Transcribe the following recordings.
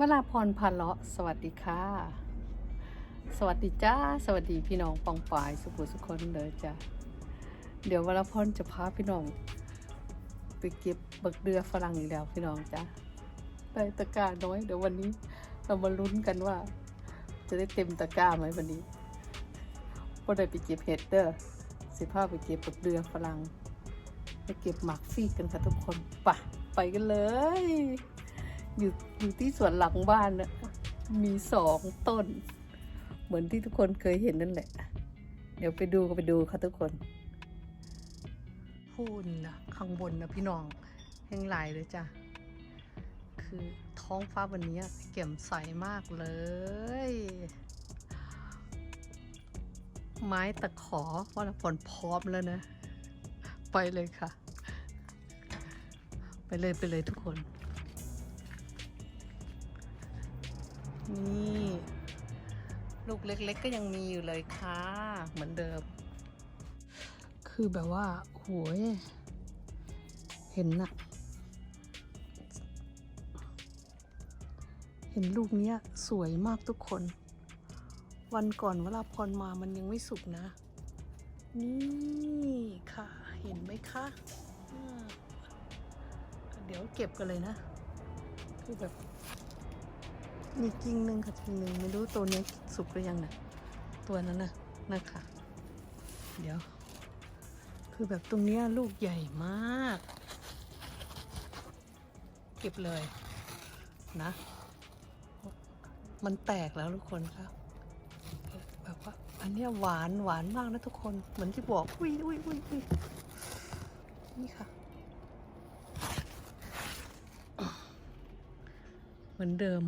วราพรพาเลาะสวัสดีค่ะ สวัสดีจ้า สวัสดีพี่น้องปองปายสุขุสุคนเลยจ้ะ เดี๋ยววราพรจะพาพี่น้อง ไปเก็บบักเดือฝรั่งอีกแล้วพี่น้องจ้ะได้ตะกร้าน้อย เดี๋ยววันนี้เรามาลุ้นกันว่า จะได้เต็มตะกร้าไหมวันนี้ก็ได้ไปเก็บเห็ดเด้อสิพาไปเก็บบักเดือฝรั่งไปเก็บหมากซีกกันค่ะทุกคนปะไปกันเลย อยู่อยู่ที่สวนหลังบ้านนะมีสองต้น เหมือนที่ทุกคนเคยเห็นนั่นแหละ เดี๋ยวไปดูก็ไปดูค่ะทุกคนพูนนะข้างบนนะพี่น้องแห้งหลายเลยจ้ะ คือท้องฟ้าวันนี้เก็มใสมากเลย ไม้ตะขอว่าละผลพร้อมแล้วนะ ไปเลยค่ะ ไปเลยไปเลยทุกคน นี่ลูกเล็กๆก็ยังมีอยู่เลยค่ะ เหมือนเดิม คือแบบว่าโหยเห็นน่ะเห็นลูกเนี้ยสวยมากทุกคน วันก่อนเวลาพรมามันยังไม่สุกนะ นี่ค่ะ เห็นไหมคะ เดี๋ยวเก็บกันเลยนะ คือแบบ มีกิ่งหนึ่งค่ะกิ่งหนึ่งไม่รู้ตัวนี้สุกหรือยังนะตัวนั้นนะนะคะเดี๋ยว คือแบบตรงนี้ลูกใหญ่มาก เก็บเลยนะ มันแตกแล้วทุกคนครับแบบว่าอันนี้หวานหวานมากนะทุกคนเหมือนที่บอกอุ้ยอุ้ยอุ้ยอุ้ยนี่ค่ะ เหมือนเดิม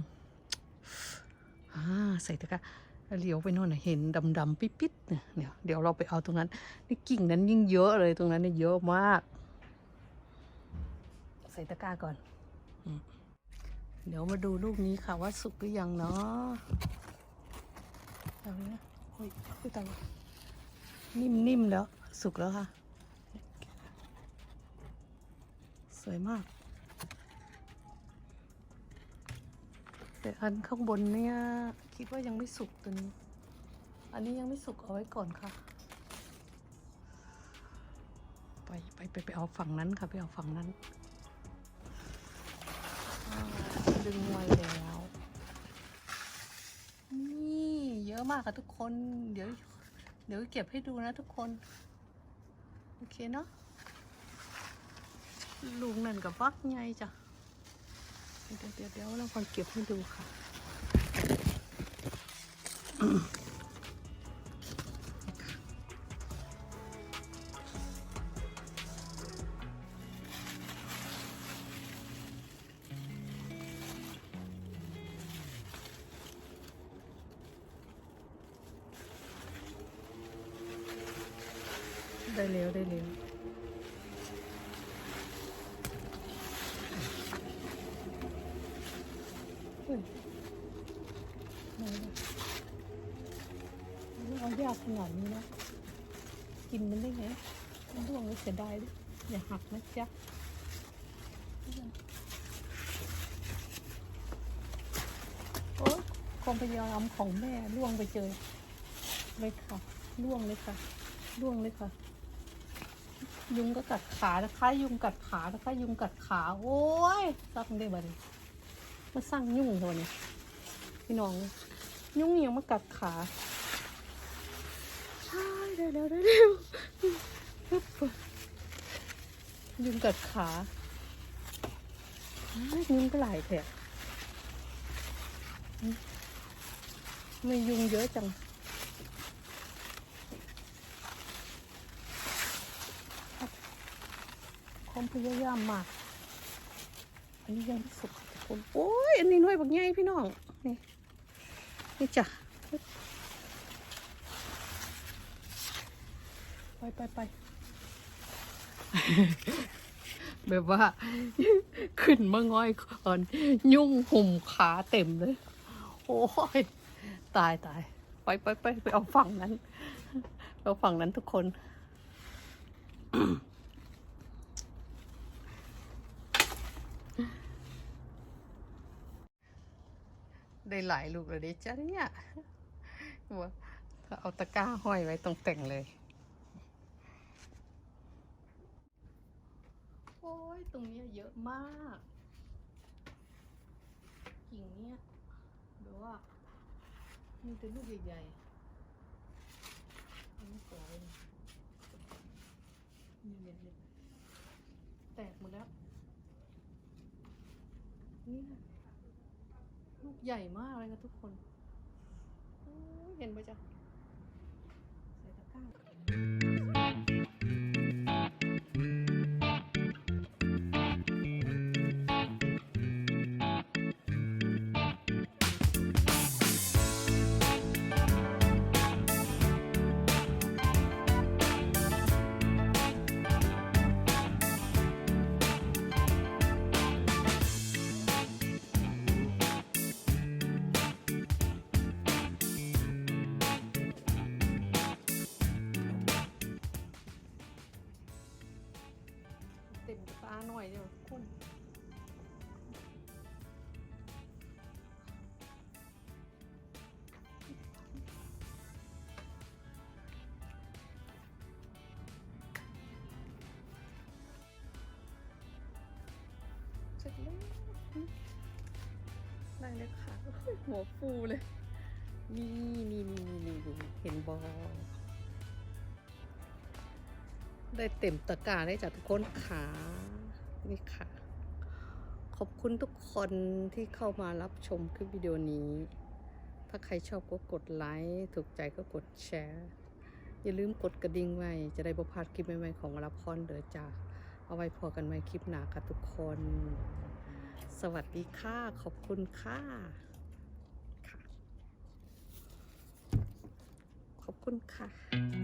ใส่ตะกร้าเลี้ยวไปโน่นเห็นดำๆปิดๆเนี่ยเดี๋ยวเดี๋ยวเราไปเอาตรงนั้นนี่กิ่งนั้นยิ่งเยอะเลยตรงนั้นเนี่ยเยอะมาก ใส่ตะกร้าก่อนอเดี๋ยวมาดูลูกนี้ค่ะว่าสุกหรือยังเนาะเอาเลยนะเฮ้ยตานิ่มๆแล้ว สุกแล้วค่ะ สวยมาก แต่อันข้างบนเนี่ย คิดว่ายังไม่สุกตัวนี้ อันนี้ยังไม่สุกเอาไว้ก่อนค่ะ ไปไปไปไปเอาฝั่งนั้นค่ะ ไปเอาฝั่งนั้นดึงไว้แล้ว นี่เยอะมากค่ะทุกคน เดี๋ยว เดี๋ยวเก็บให้ดูนะทุกคน โอเคเนาะลูกนั่นกับฟักไงจ้ะ เดี๋ยวเดี๋ยวเดี๋ยวเราก่อนเก็บให้ดูค่ะได้เร็วได้เร็ว เฮ้ยไม่เอายากขนาดนี้นะ กินมันได้ไงมันร่วงแล้วเสียดายด้วยอย่าหักนะจ๊ะโอ้ยความพยายามของแม่ล่วงไปเจอเลยค่ะล่วงเลยค่ะล่วงเลยค่ะ ยุงก็กัดขานะคะ ยุงกัดขานะคะ ยุงกัดขา โอ้ยซักได้บัดนี้ มาสร้างยุ่งตัวนี้พี่น้อง ยุ่งยังมากัดขาใช่เร็วเร็วเร็วเร็วปึ๊บยุงกัดขาอ้ายยุงก็หลายแถบไม่ยุงเยอะจังความพยายามมาก อันนี้ยังไม่สุก คนโอ้ยอันนี้หน่วยบักใหญ่พี่น้องนี่นี่จ้ะไปไปไปแบบว่า ขึ้นมาง่อยก่อน ยุ่งหุ่มขาเต็มเลย โอ้ย ตายตายไปไปไปไปเอาฝั่งนั้น เอาฝั่งนั้นทุกคน ได้หลายลูกเลยด้จ้าเนี่ยว่าเอาตะกร้าห้อยไว้ตรงแต่งเลย โอ้ย ตรงนี้เยอะมากกิ่งเนี้ยดูว่ามีแต่ลูกใหญ่ๆอันนี้สวยนี่เนี่ยแตกหมดแล้ว นี่ค่ะ ใหญ่มากเลยนะทุกคนโอ้ยเห็นปะจ๊ะใส่ตะกร้า เต็มตาหน่อยเดียวคุณเสร็จแล้วได้เลยค่ะหัวฟูเลย นี่นี่นี่นี่นี่เห็นบอได้เต็มตะกร้าได้จากทุกคนค่ะ นี่ค่ะ ขอบคุณทุกคนที่เข้ามารับชมคลิปวิดีโอนี้ ถ้าใครชอบก็กดไลค์ ถูกใจก็กดแชร์ อย่าลืมกดกระดิ่งไว้ จะได้บพลาดคลิปใหม่ๆของรับพรเด้อจ้าเอาไว้พอกันใหม่คลิปหนาค่ะทุกคน สวัสดีค่ะ ขอบคุณค่ะขอบคุณค่ะ